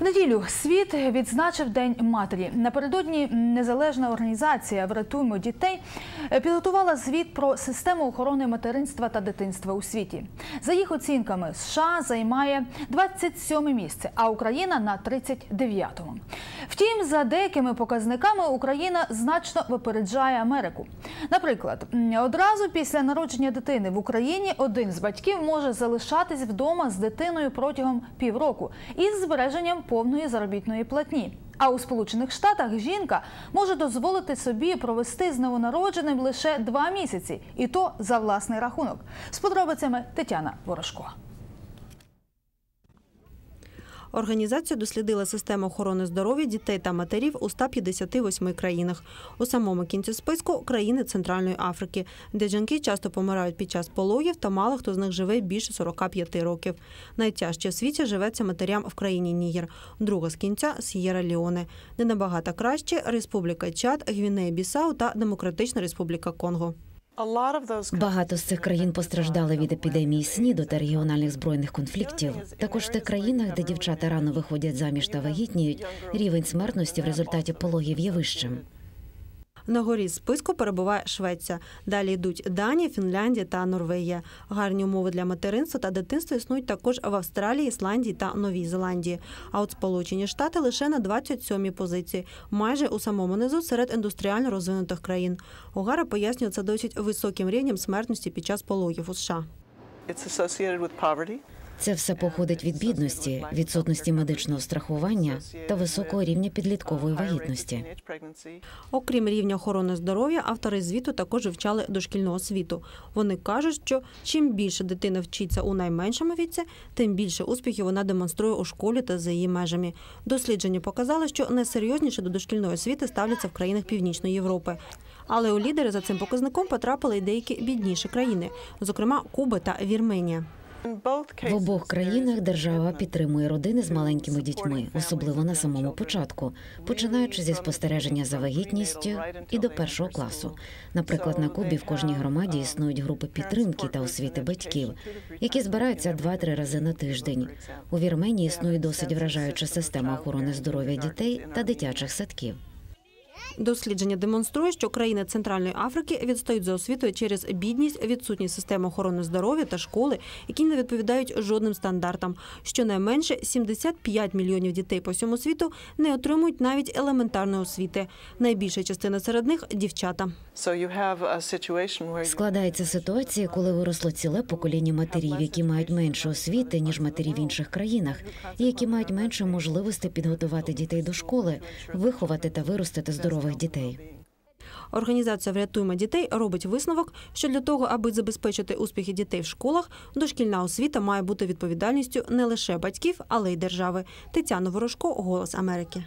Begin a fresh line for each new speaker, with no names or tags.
В неділю світ відзначив День матері. Напередодні незалежна організація Врятуймо дітей підготувала звіт про систему охорони материнства та дитинства у світі. За їх оцінками, США займає 27 місце, а Україна на 39-му. Втім, за деякими показниками Україна значно випереджає Америку. Наприклад, одразу після народження дитини в Україні один з батьків може залишатись вдома з дитиною протягом півроку із збереженням повної заробітної платні. А у Сполучених Штатах жінка може дозволити собі провести з новонародженим лише два місяці, і то за власний рахунок. З подробицями Тетяна Ворожко.
Організація дослідила систему охорони здоров'я дітей та матерів у 158 країнах. У самому кінці списку країни Центральної Африки, де жінки часто помирають під час пологів, та мало хто з них живе більше 45 років. Найтяжче в світі живеться матерям в країні Нігер. Друга з кінця С'єра Ліоне. Не набагато краще Республіка Чад, Гвінея Бісау та Демократична Республіка Конго.
Багато з цих країн постраждали від епідемії СНІДу та регіональних збройних конфліктів. Також в тих країнах, де дівчата рано виходять заміж та вагітніють, рівень смертності в результаті пологів є вищим.
На горі списку перебуває Швеція. Далі йдуть Данія, Фінляндія та Норвегія. Гарні умови для материнства та дитинства існують також в Австралії, Ісландії та Новій Зеландії. А от Сполучені Штати лише на 27-й позиції, майже у самому низу серед індустріально розвинутих країн. Огара пояснює це досить високим рівнем смертності під час пологів у США.
Це все походить від бідності, відсутності медичного страхування та високого рівня підліткової вагітності.
Окрім рівня охорони здоров'я, автори звіту також вивчали дошкільну освіту. Вони кажуть, що чим більше дитина вчиться у найменшому віці, тим більше успіхів вона демонструє у школі та за її межами. Дослідження показали, що найсерйозніше до дошкільної освіти ставляться в країнах Північної Європи. Але у лідери за цим показником потрапили й деякі бідніші країни, зокрема Куба та Вірменія.
В обох країнах держава підтримує родини з маленькими дітьми, особливо на самому початку, починаючи зі спостереження за вагітністю і до першого класу. Наприклад, на Кубі в кожній громаді існують групи підтримки та освіти батьків, які збираються два-три рази на тиждень. У Вірменії існує досить вражаюча система охорони здоров'я дітей та дитячих садків.
Дослідження демонструє, що країни Центральної Африки відстають за освітою через бідність, відсутність системи охорони здоров'я та школи, які не відповідають жодним стандартам. Щонайменше 75 мільйонів дітей по всьому світу не отримують навіть елементарної освіти. Найбільша частина серед них дівчата.
Складається ситуація, коли виросло ціле покоління матерів, які мають менше освіти ніж матері в інших країнах, і які мають менше можливості підготувати дітей до школи, виховати та виростити здорових дітей.
Організація Врятуємо дітей робить висновок, що для того, аби забезпечити успіхи дітей в школах, дошкільна освіта має бути відповідальністю не лише батьків, але й держави. Тетяна Ворожко, Голос Америки.